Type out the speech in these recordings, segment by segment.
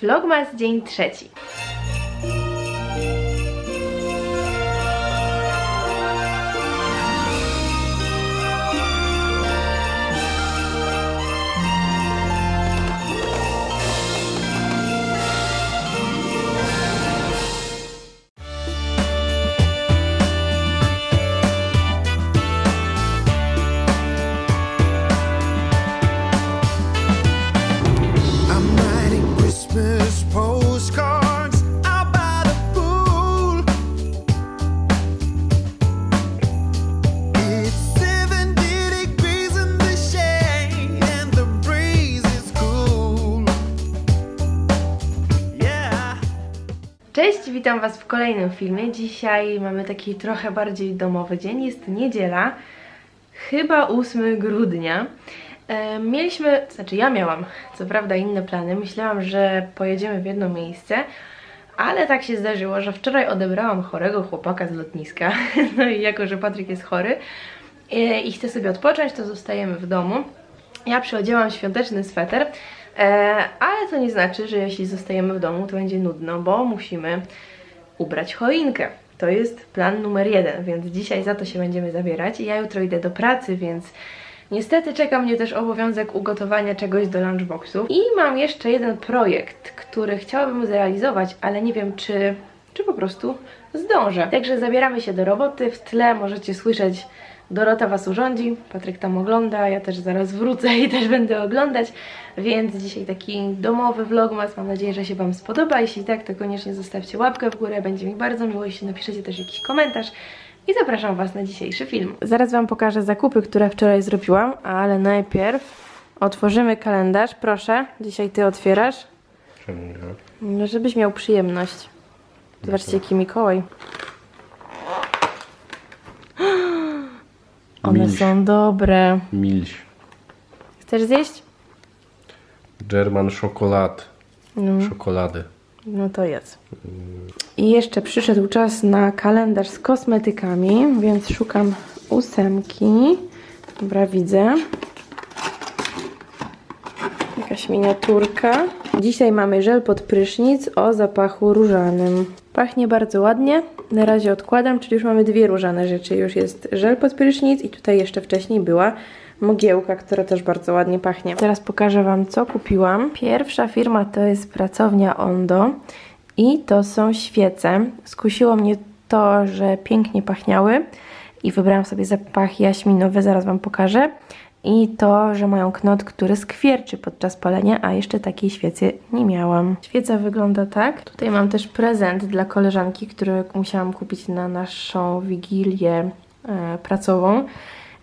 Vlogmas dzień trzeci. Witam Was w kolejnym filmie. Dzisiaj mamy taki trochę bardziej domowy dzień. Jest niedziela, chyba 8 grudnia. E, Mieliśmy, znaczy ja miałam, co prawda inne plany. Myślałam, że pojedziemy w jedno miejsce, ale tak się zdarzyło, że wczoraj odebrałam chorego chłopaka z lotniska. No i jako, że Patryk jest chory e, i chce sobie odpocząć, to zostajemy w domu. Ja przyodziałam świąteczny sweter, e, ale to nie znaczy, że jeśli zostajemy w domu, to będzie nudno, bo musimy ubrać choinkę. To jest plan numer jeden, więc dzisiaj za to się będziemy zabierać. Ja jutro idę do pracy, więc niestety czeka mnie też obowiązek ugotowania czegoś do lunchboxu. I mam jeszcze jeden projekt, który chciałabym zrealizować, ale nie wiem, czy, czy po prostu zdążę. Także zabieramy się do roboty. W tle możecie słyszeć Dorota Was urządzi, Patryk tam ogląda, ja też zaraz wrócę i też będę oglądać, więc dzisiaj taki domowy vlogmas, mam nadzieję, że się Wam spodoba, jeśli tak, to koniecznie zostawcie łapkę w górę, będzie mi bardzo miło, jeśli napiszecie też jakiś komentarz i zapraszam Was na dzisiejszy film. Zaraz Wam pokażę zakupy, które wczoraj zrobiłam, ale najpierw otworzymy kalendarz, proszę, dzisiaj Ty otwierasz, Czemu nie? no, żebyś miał przyjemność. Zobaczcie, jaki Mikołaj. One Milś. są dobre. Milś. Chcesz zjeść? German czokolad. No, Czekolady. no to jest. I jeszcze przyszedł czas na kalendarz z kosmetykami, więc szukam ósemki. Dobra, widzę. Jakaś miniaturka. Dzisiaj mamy żel pod prysznic o zapachu różanym. Pachnie bardzo ładnie. Na razie odkładam, czyli już mamy dwie różane rzeczy. Już jest żel pod prysznic i tutaj jeszcze wcześniej była mogiełka, która też bardzo ładnie pachnie. Teraz pokażę Wam, co kupiłam. Pierwsza firma to jest pracownia Ondo i to są świece. Skusiło mnie to, że pięknie pachniały i wybrałam sobie zapach jaśminowy, zaraz Wam pokażę. I to, że mają knot, który skwierczy podczas palenia, a jeszcze takiej świecy nie miałam. Świeca wygląda tak. Tutaj mam też prezent dla koleżanki, który musiałam kupić na naszą wigilię e, pracową.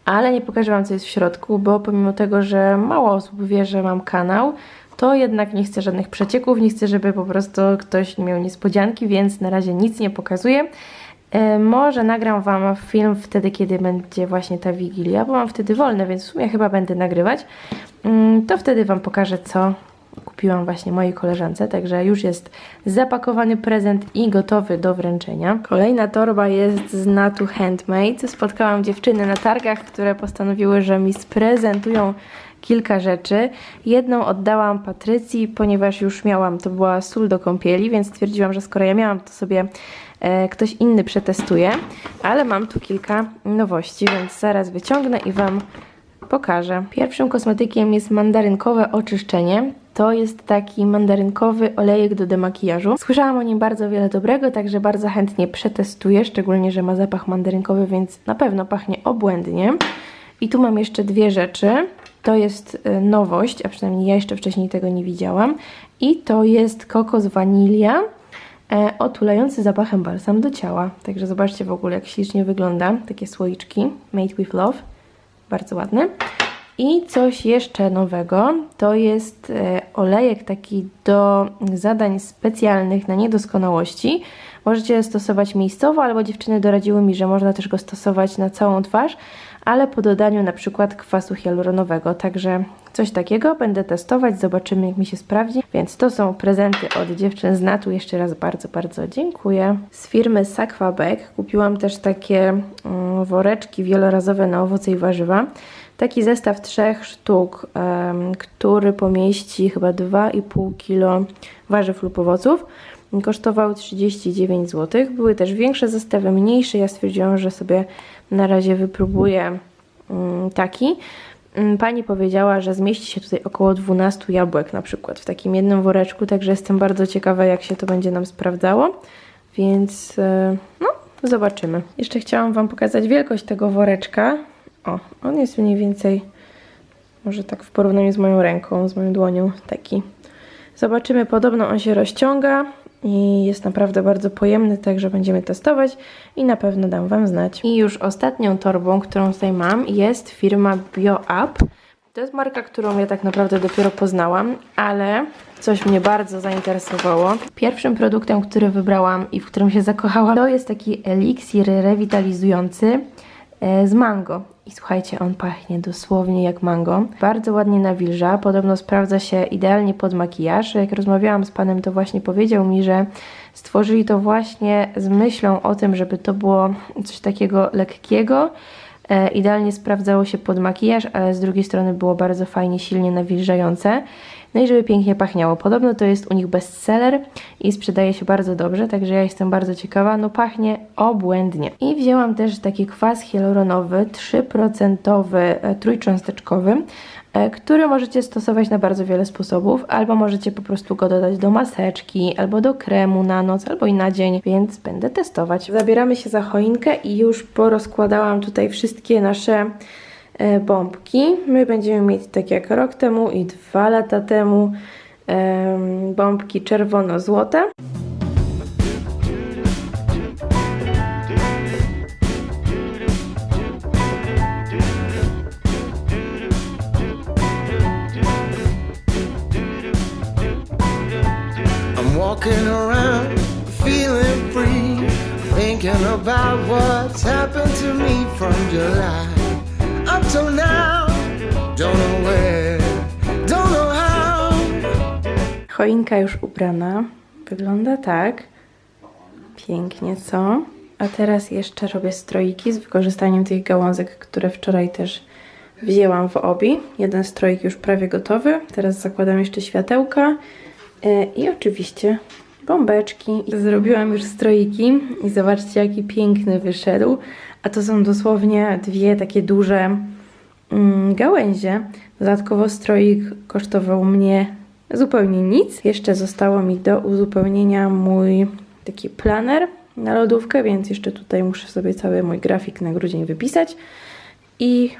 Ale nie pokażę Wam, co jest w środku, bo pomimo tego, że mało osób wie, że mam kanał, to jednak nie chcę żadnych przecieków, nie chcę, żeby po prostu ktoś miał niespodzianki, więc na razie nic nie pokazuję. E, może nagram Wam film wtedy, kiedy będzie właśnie ta wigilia, bo mam wtedy wolne, więc w sumie chyba będę nagrywać. Mm, To wtedy Wam pokażę, co kupiłam właśnie mojej koleżance, także już jest zapakowany prezent i gotowy do wręczenia. Kolejna torba jest z Natu Handmade. Spotkałam dziewczyny na targach, które postanowiły, że mi sprezentują kilka rzeczy. Jedną oddałam Patrycji, ponieważ już miałam, to była sól do kąpieli, więc stwierdziłam, że skoro ja miałam, to sobie ktoś inny przetestuje. Ale mam tu kilka nowości, więc zaraz wyciągnę i Wam pokażę. Pierwszym kosmetykiem jest mandarynkowe oczyszczenie. To jest taki mandarynkowy olejek do demakijażu. Słyszałam o nim bardzo wiele dobrego, także bardzo chętnie przetestuję, szczególnie, że ma zapach mandarynkowy, więc na pewno pachnie obłędnie. I tu mam jeszcze dwie rzeczy. To jest y, nowość, a przynajmniej ja jeszcze wcześniej tego nie widziałam. I to jest kokos wanilia e, otulający zapachem balsam do ciała. Także zobaczcie w ogóle, jak ślicznie wygląda. Takie słoiczki made with love. Bardzo ładny. I coś jeszcze nowego, to jest e, olejek taki do zadań specjalnych na niedoskonałości. Możecie stosować miejscowo, albo dziewczyny doradziły mi, że można też go stosować na całą twarz, ale po dodaniu na przykład kwasu hialuronowego. Także coś takiego. Będę testować, zobaczymy jak mi się sprawdzi. Więc to są prezenty od dziewczyn z Natu. Jeszcze raz bardzo, bardzo dziękuję. Z firmy Sakwabek kupiłam też takie mm, woreczki wielorazowe na owoce i warzywa. Taki zestaw trzech sztuk, em, który pomieści chyba 2,5 kg warzyw lub owoców. Kosztował 39 zł. Były też większe zestawy, mniejsze. Ja stwierdziłam, że sobie na razie wypróbuję mm, taki. Mm, Pani powiedziała, że zmieści się tutaj około 12 jabłek na przykład w takim jednym woreczku, także jestem bardzo ciekawa, jak się to będzie nam sprawdzało. Więc e, no, zobaczymy. Jeszcze chciałam Wam pokazać wielkość tego woreczka. O, on jest mniej więcej, może tak w porównaniu z moją ręką, z moją dłonią, taki. Zobaczymy, podobno on się rozciąga i jest naprawdę bardzo pojemny, także będziemy testować i na pewno dam Wam znać. I już ostatnią torbą, którą tutaj mam jest firma BioUp. To jest marka, którą ja tak naprawdę dopiero poznałam, ale coś mnie bardzo zainteresowało. Pierwszym produktem, który wybrałam i w którym się zakochałam, to jest taki eliksir rewitalizujący z mango. I słuchajcie, on pachnie dosłownie jak mango. Bardzo ładnie nawilża, podobno sprawdza się idealnie pod makijaż. Jak rozmawiałam z panem, to właśnie powiedział mi, że stworzyli to właśnie z myślą o tym, żeby to było coś takiego lekkiego. E, idealnie sprawdzało się pod makijaż, ale z drugiej strony było bardzo fajnie, silnie nawilżające. No i żeby pięknie pachniało. Podobno to jest u nich bestseller i sprzedaje się bardzo dobrze, także ja jestem bardzo ciekawa. No pachnie obłędnie. I wzięłam też taki kwas hialuronowy, 3% e, trójcząsteczkowy, e, który możecie stosować na bardzo wiele sposobów, albo możecie po prostu go dodać do maseczki, albo do kremu na noc, albo i na dzień, więc będę testować. Zabieramy się za choinkę i już porozkładałam tutaj wszystkie nasze bombki. My będziemy mieć tak jak rok temu i dwa lata temu em, bombki czerwono-złote. Walking around feeling free, thinking about what's happened to me from July till now. Don't know where, don't know how. Choinka już ubrana. Wygląda tak. Pięknie, co? A teraz jeszcze robię stroiki z wykorzystaniem tych gałązek, które wczoraj też wzięłam w obi. Jeden stroik już prawie gotowy. Teraz zakładam jeszcze światełka e, i oczywiście bombeczki. Zrobiłam już stroiki i zobaczcie, jaki piękny wyszedł. A to są dosłownie dwie takie duże gałęzie. Dodatkowo stroik kosztował mnie zupełnie nic. Jeszcze zostało mi do uzupełnienia mój taki planer na lodówkę, więc jeszcze tutaj muszę sobie cały mój grafik na grudzień wypisać i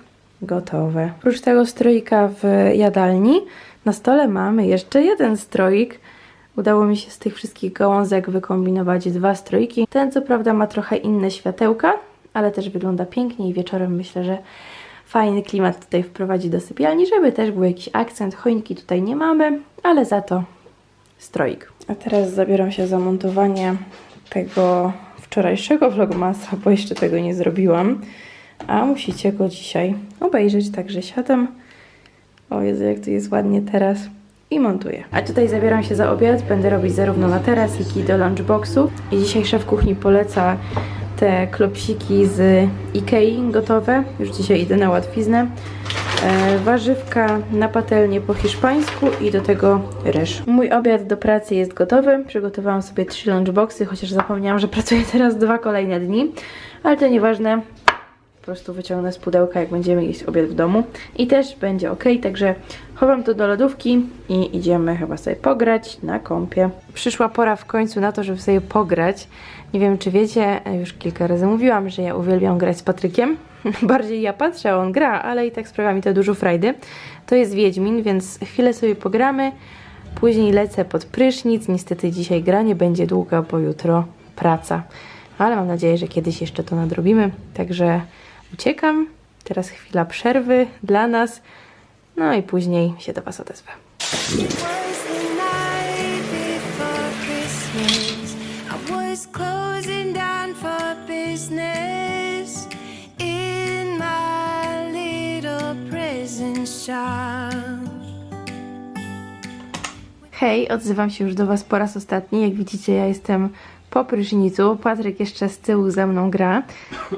gotowe. Oprócz tego stroika w jadalni na stole mamy jeszcze jeden stroik. Udało mi się z tych wszystkich gałązek wykombinować dwa stroiki. Ten co prawda ma trochę inne światełka, ale też wygląda pięknie i wieczorem myślę, że fajny klimat tutaj wprowadzi do sypialni, żeby też był jakiś akcent. Choinki tutaj nie mamy, ale za to stroik. A teraz zabieram się za montowanie tego wczorajszego vlogmasa, bo jeszcze tego nie zrobiłam. A musicie go dzisiaj obejrzeć, także siadam. O Jezu, jak tu jest ładnie teraz. I montuję. A tutaj zabieram się za obiad. Będę robić zarówno na teraz, jak i do lunchboxu. I dzisiaj szef kuchni poleca te klopsiki z Ikei gotowe. Już dzisiaj idę na łatwiznę. E, warzywka na patelnię po hiszpańsku i do tego ryż. Mój obiad do pracy jest gotowy. Przygotowałam sobie trzy lunchboxy, chociaż zapomniałam, że pracuję teraz dwa kolejne dni. Ale to nieważne. Po prostu wyciągnę z pudełka, jak będziemy jeść obiad w domu. I też będzie ok, także chowam to do lodówki i idziemy chyba sobie pograć na kąpie. Przyszła pora w końcu na to, żeby sobie pograć. Nie wiem, czy wiecie, już kilka razy mówiłam, że ja uwielbiam grać z Patrykiem. Bardziej ja patrzę, a on gra, ale i tak sprawia mi to dużo frajdy. To jest Wiedźmin, więc chwilę sobie pogramy. Później lecę pod prysznic. Niestety dzisiaj gra nie będzie długa, bo jutro praca. Ale mam nadzieję, że kiedyś jeszcze to nadrobimy. Także uciekam. Teraz chwila przerwy dla nas. No i później się do Was odezwę. Hej, odzywam się już do Was po raz ostatni. Jak widzicie, ja jestem po prysznicu. Patryk jeszcze z tyłu ze mną gra,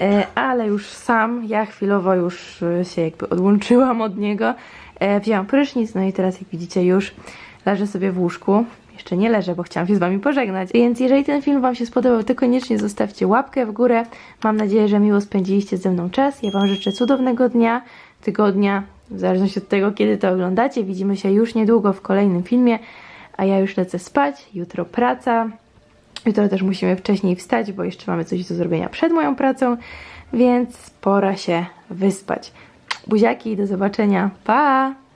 e, ale już sam, ja chwilowo już e, się jakby odłączyłam od niego. E, wzięłam prysznic, no i teraz jak widzicie już leżę sobie w łóżku. Jeszcze nie leżę, bo chciałam się z Wami pożegnać. Więc jeżeli ten film Wam się spodobał, to koniecznie zostawcie łapkę w górę. Mam nadzieję, że miło spędziliście ze mną czas. Ja Wam życzę cudownego dnia, tygodnia, w zależności od tego, kiedy to oglądacie. Widzimy się już niedługo w kolejnym filmie, a ja już lecę spać. Jutro praca. Jutro też musimy wcześniej wstać, bo jeszcze mamy coś do zrobienia przed moją pracą, więc pora się wyspać. Buziaki, do zobaczenia. Pa!